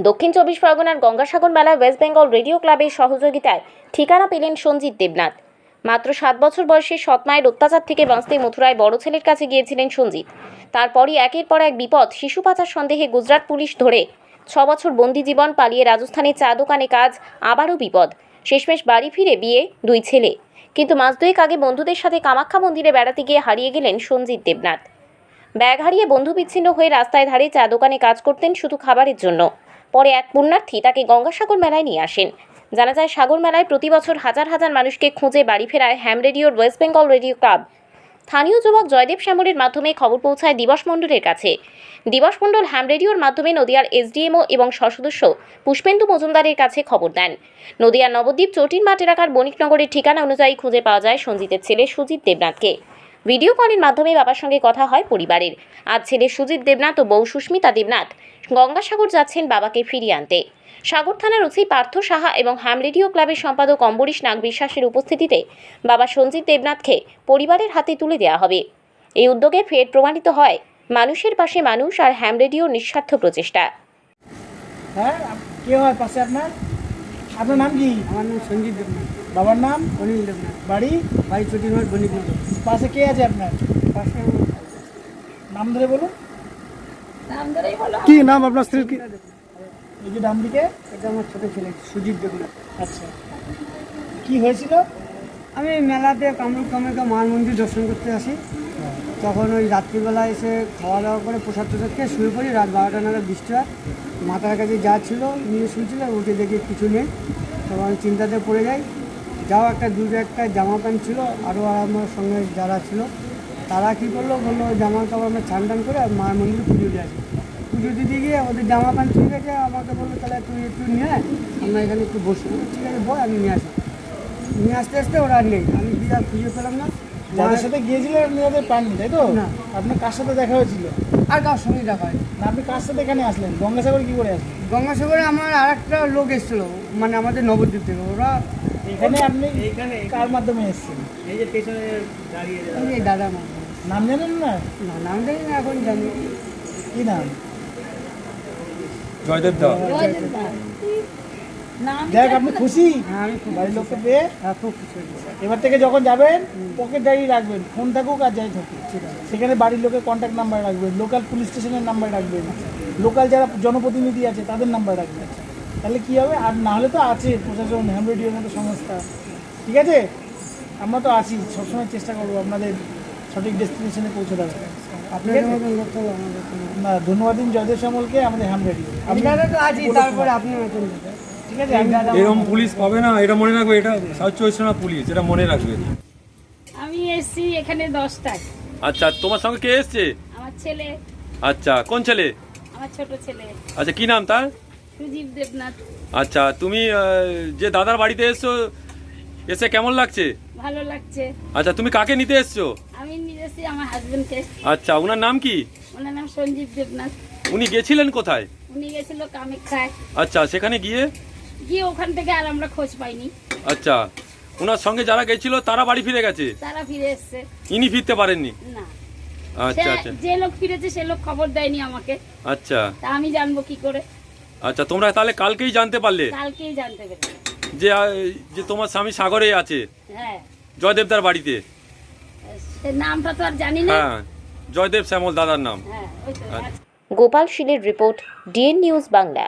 দক্ষিণ চব্বিশ পরগনার গঙ্গাসাগর মেলায় ওয়েস্ট বেঙ্গল রেডিও ক্লাবের সহযোগিতায় ঠিকানা পেলেন সঞ্জিত দেবনাথ। মাত্র সাত বছর বয়সে সৎমায়ের অত্যাচার থেকে বাঁচতে মথুরায় বড় ছেলের কাছে গিয়েছিলেন সঞ্জিত। তারপরই একের পর এক বিপদ, শিশু পাচার সন্দেহে গুজরাট পুলিশ ধরে। ছ বছর বন্দি জীবন পালিয়ে রাজস্থানে চা দোকানে কাজ, আবারও বিপদ। শেষমেশ বাড়ি ফিরে বিয়ে, দুই ছেলে। কিন্তু মাস দুয়েক আগে বন্ধুদের সাথে কামাখ্যা মন্দিরে বেড়াতে গিয়ে হারিয়ে গেলেন সঞ্জিত দেবনাথ। ব্যাগ হারিয়ে বন্ধু বিচ্ছিন্ন হয়ে রাস্তায় ধারে চা দোকানে কাজ করতেন শুধু খাবারের জন্য। পরে এক পুণ্যার্থী তাকে গঙ্গাসাগর মেলায় নিয়ে আসেন। জানা যায়, সাগর মেলায় প্রতি বছর হাজার হাজার মানুষকে খুঁজে বাড়ি ফেরায় হ্যাম রেডিওর ওয়েস্ট বেঙ্গল রেডিও ক্লাব। স্থানীয় যুবক জয়দেব শ্যামলের মাধ্যমে খবর পৌঁছায় দিবস মণ্ডলের কাছে। দিবস মণ্ডল হ্যাম রেডিওর মাধ্যমে নদিয়ার এসডিএমও এবং সদস্য পুষ্পেন্দু মজুমদারের কাছে খবর দেন। নদিয়ার নবদ্বীপ চটির মাঠ এলাকার বণিকনগরের ঠিকানা অনুযায়ী খুঁজে পাওয়া যায় সঞ্জিতের ছেলে সুজিত দেবনাথকে। ভিডিও কলের মাধ্যমে বাবার সঙ্গে কথা হয় পরিবারের। আজ ছেলে সুজিত দেবনাথ ও বউ সুস্মিতা দেবনাথ গঙ্গাসাগর যাচ্ছেন বাবাকে ফিরিয়ে আনতে। সাগর থানার ওসি পার্থ সাহা এবং হ্যাম রেডিও ক্লাবের সম্পাদক অম্বরীশ নাগ বিশ্বাসের উপস্থিতিতে বাবা সঞ্জিত দেবনাথকে পরিবারের হাতে তুলে দেওয়া হবে। এই উদ্যোগে ফের প্রমাণিত হয় মানুষের পাশে মানুষ আর হ্যাম রেডিওর নিঃস্বার্থ প্রচেষ্টা। হ্যাঁ কে হয় পাশে আপনার? আপনার নাম কি? আমার নাম সঞ্জিত দেবনাথ। বাবার নাম? অনিল দেবনাথ। বাড়ি? বাড়ি চটিমার পাশে কে আছে আপনার? পাশে নাম ধরে বলুন। কি নাম আপনার স্ত্রীর কি? এই যে ডান দিকে এটা আমার ছোট ছেলে সুজিত দেবনাথ। আচ্ছা। কি হয়েছিল? আমি মেলাতে কামরূপ কামাখ্যা মার মন্দির দর্শন করতে আসি। তখন ওই রাত্রিবেলা এসে খাওয়া দাওয়া করে প্রসাদ টসাদ খেয়ে শুয়ে পড়ি। রাত বারোটা নাগাদ বৃষ্টি হয়। মাথার কাছে যা ছিল নিয়ে শুয়েছিল উঠে দেখি কিছু নেই। তখন চিন্তাতে পড়ে যাই। যাও একটা দুটো একটা জামা প্যান্ট ছিল আরও আমার সঙ্গে যারা ছিল তারা কী করল? বলল জামা কাপড় আমরা ছান টান করে মার মন্দিরে পুজো দিয়ে আসি। পুজো দিতে গিয়ে ওদের জামা প্যান্ট ঠিক আছে আমাকে বলল তাহলে তুই একটু নিয়ে আয় আমরা এখানে একটু বসি। ঠিক আছে বল আমি নিয়ে আসি। নিয়ে আসতে আসতে ওরা আর নেই। আমি বিরাট খুঁজে পেলাম না। যাদের সাথে গিয়েছিলেন আপনি ওদের পাননি তাই তো? না। আপনার কার সাথে দেখা হয়েছিল? আর কার সঙ্গে দেখা হয় না আপনি কার সাথে এখানে আসলেন? গঙ্গাসাগর কী করে আসলেন? গঙ্গাসাগরে আমার আর একটা লোক এসেছিল মানে আমাদের নবদ্বীপ থেকে। ওরা এখানে আপনি কার মাধ্যমে এসেছেন? এই যে পেছনে দাঁড়িয়ে এই দাদা নাম জানেন না? না নাম জানি না এখন জানি। কি নাম? জয়দেব দা। দেখ আপনি খুশি? হ্যাঁ বাড়ির লোককে পেয়ে? হ্যাঁ খুব খুশি হয়েছি। এবার থেকে যখন যাবেন পকেট ডায়েরি রাখবেন ফোন থাকুক আর যাই থাকুক। সেখানে বাড়ির লোকের কন্ট্যাক্ট নাম্বার রাখবেন লোকাল পুলিশ স্টেশনের নাম্বার রাখবেন। লোকাল যারা জনপ্রতিনিধি আছে তাদের নাম্বার রাখবেন। তাহলে কি হবে? আর না হলে তো আছে প্রশাসন হ্যাম রেডিওর মতো সংস্থা। ঠিক আছে? আমরা তো আছি সবসময় চেষ্টা করব আপনাদের সঠিক ডেস্টিনেশনে পৌঁছে দেওয়ার। না ধন্যবাদ দিন জয়দেব শ্যামলকে আমাদের হ্যাম রেডিও আমি তো আছি তারপরে আপনি ঠিক আছে এরকম পুলিশ পাবে না এটা মনে রাখবে এটা সাউথ চব্বিশ পরগনা পুলিশ এটা মনে রাখবে। আমি এসছি এখানে দশটায়। আচ্ছা তোমার সঙ্গে কে এসছে? আমার ছেলে। আচ্ছা কোন ছেলে? আমার ছোট ছেলে। আচ্ছা কি নাম তার? সুজীব দেবনাথ। আচ্ছা তুমি যে দাদার বাড়িতে এসছো এসে কেমন লাগছে? ভালো লাগছে। আচ্ছা তুমি কাকে নিতে এসছো? আমি এসছি আমার হাজবেন্ডকে আচ্ছা ওনার নাম কি? ওনার নাম সঞ্জীব দেবনাথ। উনি গেছিলেন কোথায়? উনি গেছিল কামাখ্যায়। আচ্ছা সেখানে গিয়ে? গিয়ে ওখান থেকে আর আমরা খোঁজ পাইনি। আচ্ছা ওনার সঙ্গে যারা গেছিল তারা বাড়ি ফিরে গেছে? তারা ফিরে এসেছে। ইনি ফিরতে পারেননি? না। আচ্ছা আচ্ছা। যে লোক ফিরেছে সে লোক খবর দেয়নি আমাকে। আচ্ছা। তা আমি জানব কি করে? আচ্ছা তোমরা তাহলে কালকেই জানতে পারলে? কালকেই জানতে পেরেছি। যে যে তোমার স্বামী সাগরে আছে হ্যাঁ। জয়দেবদার বাড়িতে। সে নামটা তো আর জানি না। হ্যাঁ জয়দেব শ্যামল দাদার নাম। হ্যাঁ ওই তো আচ্ছা। গোপাল শীলের রিপোর্ট ডিএন নিউজ বাংলা।